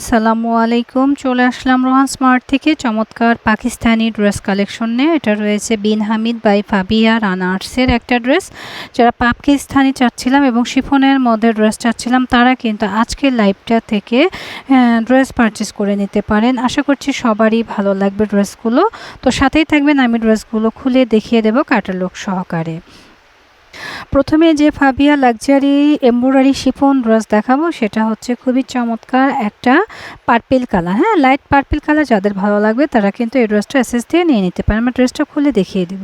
আসসালামু আলাইকুম। চলে আসলাম রোহান স্মার্ট থেকে। চমৎকার পাকিস্তানি ড্রেস কালেকশন নিয়ে। এটা রয়েছে বিন হামিদ বাই ফাবিয়া রানার্সের একটা ড্রেস। যারা পাকিস্তানি চাচ্ছিলাম এবং শিফনের মধ্যে ড্রেস চাচ্ছিলাম, তারা কিন্তু আজকের লাইভটা থেকে ড্রেস পারচেস করে নিতে পারেন। আশা করছি সবারই ভালো লাগবে ড্রেসগুলো। তো সাথেই থাকবেন, আমি ড্রেসগুলো খুলে দেখিয়ে দেবো ক্যাটালগ সহকারে। প্রথমে যে Fabia luxury embroidery chiffon dress দেখাবো, সেটা হচ্ছে খুবই চমৎকার একটা পার্পেল কালার। হ্যাঁ লাইট পার্পেল কালার যাদের ভালো লাগবে তারা কিন্তু এই ড্রেসটা এসএস দিয়ে নিয়ে নিতে পারে আমরা ড্রেসটা খুলে দেখিয়ে দেব।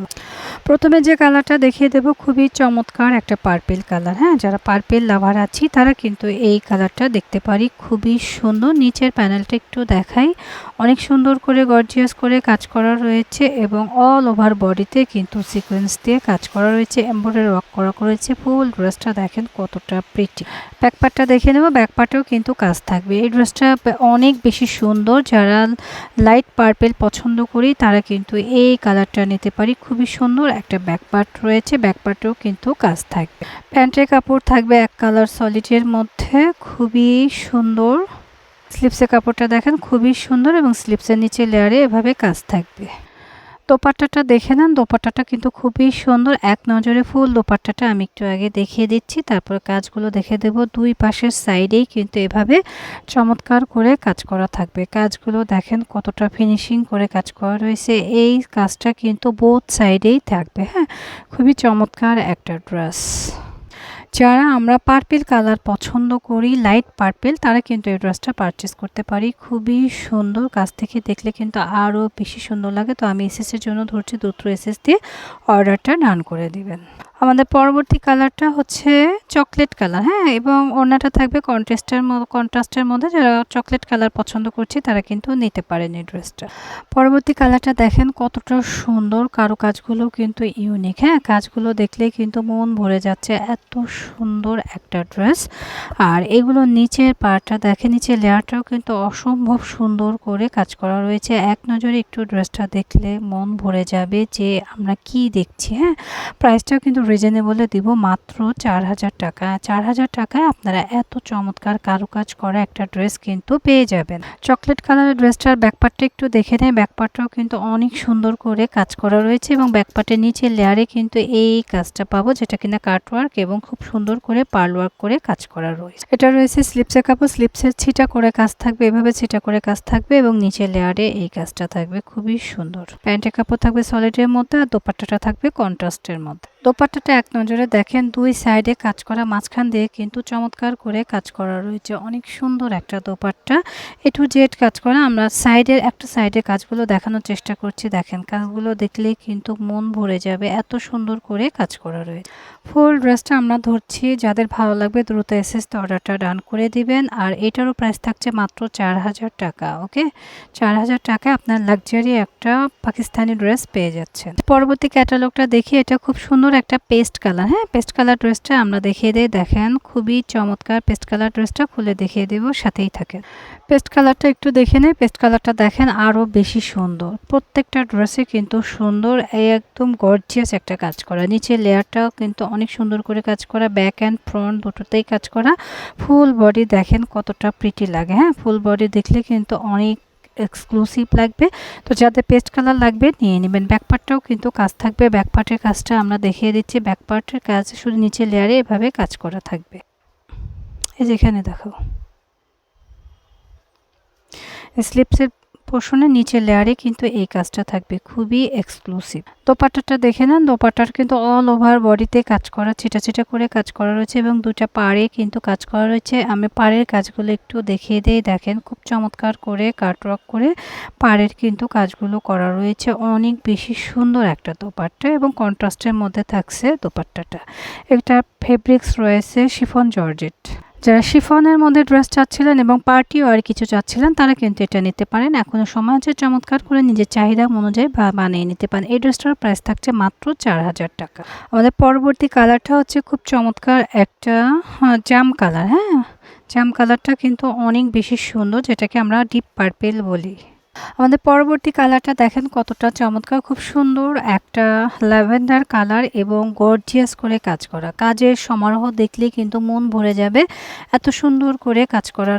প্রথমে যে কালারটা দেখিয়ে দেব, খুবই চমৎকার একটা পার্পেল কালার। হ্যাঁ যারা পার্পেল লাভার আছি, তারা কিন্তু এই কালারটা দেখতে পারি। খুবই সুন্দর। নিচের প্যানেলটা একটু দেখাই। অনেক সুন্দর করে গর্জিয়াস করে কাজ করা রয়েছে এবং অল ওভার বডিতে কিন্তু সিকোয়েন্স দিয়ে কাজ করা রয়েছে। এম্বয়ডারি ওয়ার্ক করেছে ফুল, ড্রেসটা দেখেন কতটা প্রিটি ব্যাকপার্টটা দেখে নেব ব্যাকপার্টেও কিন্তু কাজ থাকবে। এই ড্রেসটা অনেক বেশি সুন্দর, যারা লাইট পার্পেল পছন্দ করি, তারা কিন্তু এই কালারটা নিতে পারি। খুবই সুন্দর একটা ব্যাকপার্ট রয়েছে ব্যাকপার্টেও কিন্তু কাজ থাকবে। প্যান্টের কাপড় থাকবে এক কালার সলিডের মধ্যে, খুবই সুন্দর। স্লিপসের কাপড়টা দেখেন, খুবই সুন্দর এবং স্লিপসের নিচে লেয়ারে এভাবে কাজ থাকবে। দোপাট্টাটা দেখে নেন। দোপাট্টাটা কিন্তু খুবই সুন্দর। এক নজরে ফুল দোপাট্টাটা আমি একটু আগে দেখিয়ে দিচ্ছি। তারপর কাজগুলো দেখে দেব। দুই পাশের সাইডেই কিন্তু এভাবে চমৎকার করে কাজ করা থাকবে। কাজগুলো দেখেন কতটা ফিনিশিং করে কাজ করা রয়েছে। এই কাজটা কিন্তু বোথ সাইডেই থাকবে হ্যাঁ? খুবই চমৎকার একটা ড্রেস যারা আমরা পার্পেল কালার পছন্দ করি লাইট পার্পেল তারা কিন্তু এই ড্রেসটা পারচেস করতে পারি। খুবই সুন্দর, কাছ থেকে দেখলে কিন্তু আরও বেশি সুন্দর লাগে। তো আমি এসএসের জন্য ধরছি, দুটো এসএস দিয়ে অর্ডারটা ডান করে দিবেন। আমাদের পরবর্তী কালারটা হচ্ছে চকলেট কালার হ্যাঁ? এবং ওনাটা থাকবে কন্ট্রাস্টের কন্ট্রাস্টের মধ্যে যারা চকলেট কালার পছন্দ করছে তারা কিন্তু নিতে পারেন এই ড্রেসটা। পরবর্তী কালারটা দেখেন কতটা সুন্দর কারও কাজগুলো কিন্তু ইউনিক হ্যাঁ? কাজগুলো দেখলেই কিন্তু মন ভরে যাচ্ছে, এত সুন্দর একটা ড্রেস। আর এগুলো নিচের পার্টটা দেখে নিচে লেয়ারটাও কিন্তু অসম্ভব সুন্দর করে কাজ করা রয়েছে। এক নজরে একটু ড্রেসটা দেখলে মন ভরে যাবে যে আমরা কি দেখছি হ্যাঁ? প্রাইসটাও কিন্তু রিজনেবলে দিব মাত্র চার হাজার টাকা। চার হাজার টাকায় আপনারা এত চমৎকার কারুকাজ করা একটা ড্রেস কিন্তু পেয়ে যাবেন। চকলেট কালারের ড্রেসটার ব্যাকপার্টটা একটু দেখে নেয় ব্যাকপার্টটাও কিন্তু অনেক সুন্দর করে কাজ করা রয়েছে এবং ব্যাকপার্টের নিচে লেয়ারে কিন্তু এই কাজটা পাবো যেটা কিনা কাটওয়ার্ক এবং খুব সুন্দর করে পার্ল ওয়ার্ক করে কাজ করা রয়েছে। এটা রয়েছে স্লিপসের কাপড়। স্লিপসের ছিটা করে কাজ থাকবে। এভাবে ছিটা করে কাজ থাকবে এবং নিচে লেয়ারে এই কাজটা থাকবে। খুবই সুন্দর। প্যান্টের কাপড় থাকবে সলিডের মধ্যে আর দোপাট্টাটা থাকবে কন্ট্রাস্টের মধ্যে। দোপাট্টাটা এক নজরে দেখেন, দুই সাইডে কাজ করা মাঝখান দিয়ে কিন্তু চমৎকার করে কাজ করা রয়েছে। অনেক সুন্দর একটা দোপাট্টা। এ টু জেড কাজ করা। আমরা সাইডের একটা সাইডে কাজগুলো দেখানোর চেষ্টা করছি। দেখেন, কাজগুলো দেখলে কিন্তু মন ভরে যাবে। এত সুন্দর করে কাজ করা রয়েছে। ফুল ড্রেসটা আমরা ধরছি। যাদের ভালো লাগবে দ্রুত এসএস অর্ডারটা ডান করে দিবেন। আর এটারও প্রাইস থাকছে মাত্র চার হাজার টাকা, ওকে? চার হাজার টাকায় আপনার লাক্সারি একটা পাকিস্তানি ড্রেস পেয়ে যাচ্ছেন। পরবর্তী ক্যাটালগটা দেখি। এটা খুব সুন্দর একটা পেস্ট কালার হ্যাঁ? পেস্ট কালার ড্রেসটা আমরা দেখিয়ে দিই, দেখেন, খুবই চমৎকার পেস্ট কালার ড্রেসটা খুলে দেখিয়ে দেবো, সাথেই থাকে। পেস্ট কালারটা একটু দেখে নেই, পেস্ট কালারটা দেখেন আরও বেশি সুন্দর। প্রত্যেকটা ড্রেসে কিন্তু সুন্দর একদম গর্জিয়াস একটা কাজ করা। নিচে লেয়ারটাও কিন্তু অনেক সুন্দর করে কাজ করা, ব্যাক অ্যান্ড ফ্রন্ট দুটোতেই কাজ করা। ফুল বডি দেখেন কতটা প্রিটি লাগে হ্যাঁ? ফুল বডি দেখলে কিন্তু অনেক এক্সক্লুসিভ লাগবে। তো যাদের পেস্ট কালার লাগবে, নিয়ে নেবেন। ব্যাকপার্টটাও কিন্তু কাজ থাকবে। ব্যাকপার্টের কাজটা আমরা দেখিয়ে দিচ্ছি। ব্যাকপার্টের কাজ শুধু নিচে লেয়ারে এভাবে কাজ করা থাকবে। এই যেখানে দেখো। স্লিপসের পোর্শনের নিচে লেয়ারে কিন্তু এই কাজটা থাকবে, খুবই এক্সক্লুসিভ দোপাট্টাটা দেখে নেন, দোপাট্টার কিন্তু অল ওভার বডিতে কাজ করা ছিটা ছিটা করে কাজ করা রয়েছে এবং দুটা পাড়ে কিন্তু কাজ করা রয়েছে। আমি পাড়ের কাজগুলো একটু দেখিয়ে দিয়ে দেখেন খুব চমৎকার করে কাটওয়ার্ক করে পাড়ের কিন্তু কাজগুলো করা রয়েছে। অনেক বেশি সুন্দর একটা দোপাট্টা এবং কন্ট্রাস্টের মধ্যে থাকছে দোপাট্টাটা। একটা ফেব্রিক্স রয়েছে শিফন জর্জেট। যারা শিফনের মধ্যে ড্রেস চাচ্ছিলেন এবং পার্টি আর কিছু চাচ্ছিলেন, তারা কিন্তু এটা নিতে পারেন। এখনও সময় আছে চমৎকার করে নিজের চাহিদা অনুযায়ী বা বানিয়ে নিতে পারেন। এই ড্রেসটার প্রাইস থাকছে মাত্র চার হাজার টাকা। আমাদের পরবর্তী কালারটা হচ্ছে খুব চমৎকার একটা জাম কালার হ্যাঁ? জাম কালারটা কিন্তু অনেক বেশি সুন্দর, যেটাকে আমরা ডিপ পার্পেল বলি। আমাদের পরবর্তী কালারটা দেখেন কতটা চমৎকার, খুব সুন্দর একটা ল্যাভেন্ডার কালার এবং গর্জিয়াস করে কাজ করা। কাজের সমারোহ দেখলে কিন্তু মন ভরে যাবে, এত সুন্দর করে কাজ করা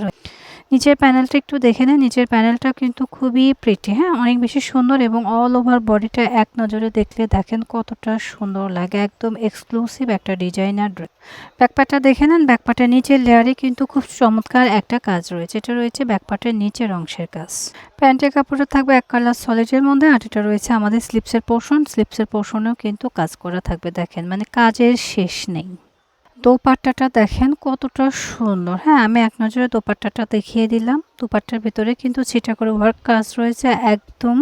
নিচের প্যানেলটা একটু দেখে নেন নিচের প্যানেলটা কিন্তু খুবই প্রিটি হ্যাঁ? অনেক বেশি সুন্দর এবং অল ওভার বডিটা এক নজরে দেখলে দেখেন কতটা সুন্দর লাগে। একদম এক্সক্লুসিভ একটা ডিজাইনার ড্রেস ব্যাকপাটা দেখে নেন। ব্যাকপাটের নিচের লেয়ারে কিন্তু খুব চমৎকার একটা কাজ রয়েছে। এটা রয়েছে ব্যাকপাটের নিচের অংশের কাজ। প্যান্টের কাপড়টা থাকবে এক কালার সলিডের মধ্যে আর এটা রয়েছে আমাদের স্লিপসের পোর্শন স্লিপসের পোর্শনেও কিন্তু কাজ করা থাকবে। দেখেন মানে কাজের শেষ নেই। দোপাট্টাটা দেখেন কতটা সুন্দর। হ্যাঁ আমি এক নজরে দোপাট্টাটা দেখিয়ে দিলাম। দোপাট্টার ভিতরে কিন্তু ছিটা করে ওয়ার্ক কাজ রয়েছে। একদম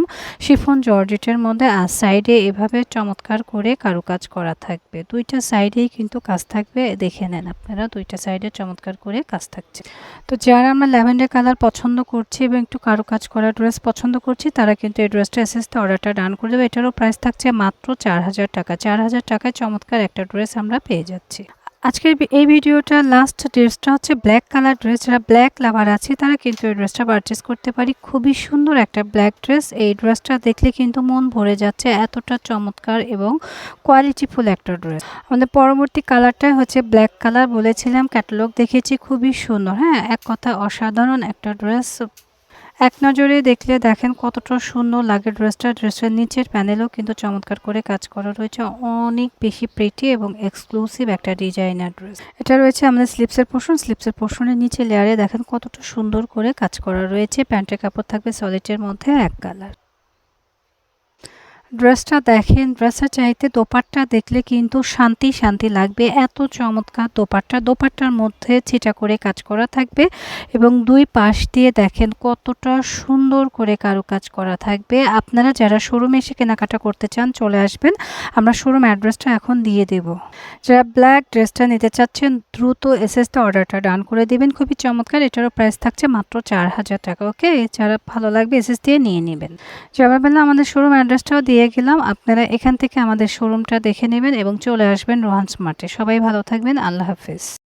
শিফন জর্জেটের মধ্যে আর সাইডে এভাবে চমৎকার করে কারুকাজ করা থাকবে। দুইটা সাইডেই কিন্তু কাজ থাকবে। দেখে নেন আপনারা, দুইটা সাইডে চমৎকার করে কাজ থাকছে। তো যারা আমরা ল্যাভেন্ডার কালার পছন্দ করছি এবং একটু কারুকাজ করা ড্রেস পছন্দ করছি, তারা কিন্তু এই ড্রেসটা এসে এসএসতে অর্ডারটা ডান করে দেবে। এটারও প্রাইস থাকছে মাত্র চার হাজার টাকা। চার হাজার টাকায় চমৎকার একটা ড্রেস আমরা পেয়ে যাচ্ছি। আজকের এই ভিডিওটা লাস্ট ড্রেসটা হচ্ছে ব্ল্যাক কালার ড্রেস যারা ব্ল্যাক লাভার আছে, তারা কিন্তু এই ড্রেসটা পারচেস করতে পারি। খুবই সুন্দর একটা ব্ল্যাক ড্রেস এই ড্রেসটা দেখলে কিন্তু মন ভরে যাচ্ছে। এতটা চমৎকার এবং কোয়ালিটিফুল একটা ড্রেস আমাদের পরবর্তী কালারটাই হচ্ছে ব্ল্যাক কালার বলেছিলাম। ক্যাটালগ দেখেছি। খুবই সুন্দর। হ্যাঁ এক কথা অসাধারণ একটা ড্রেস এক নজরে দেখলে দেখেন কতটা সুন্দর লাগে ড্রেসটা। ড্রেসের নিচের প্যানেলও কিন্তু চমৎকার করে কাজ করা রয়েছে। অনেক বেশি প্রেটি এবং এক্সক্লুসিভ একটা ডিজাইনার ড্রেস এটা রয়েছে আমাদের স্লিপসের পোর্শন স্লিপসের পোর্শনের নিচে লেয়ারে দেখেন কতটা সুন্দর করে কাজ করা রয়েছে। প্যান্টের কাপড় থাকবে সলিডের মধ্যে এক কালার ড্রেসটা দেখেন, ড্রেসের চাইতে দোপাট্টা দেখলে কিন্তু শান্তি শান্তি লাগবে। এত চমৎকার দোপাট্টা। দোপাট্টার মধ্যে ছিটা করে কাজ করা থাকবে এবং দুই পাশ দিয়ে দেখেন কতটা সুন্দর করে কারুকাজ করা থাকবে। আপনারা যারা শোরুমে এসে কেনাকাটা করতে চান চলে আসবেন। আমরা শোরুম অ্যাড্রেসটা এখন দিয়ে দেব। যারা ব্ল্যাক ড্রেসটা নিতে চাচ্ছেন, দ্রুত এসএসতে অর্ডারটা ডান করে দিবেন। খুবই চমৎকার। এটারও প্রাইস থাকছে মাত্র চার হাজার টাকা, ওকে? যারা ভালো লাগবে এসএস দিয়ে নিয়ে নেবেন। যাবার বেলা আমাদের শোরুম অ্যাড্রেসটাও দিয়ে গেলাম। আপনারা এখান থেকে আমাদের শোরুমটা দেখে নেবেন এবং চলে আসবেন রোহান স্মার্টে। সবাই ভালো থাকবেন। আল্লাহ হাফিজ।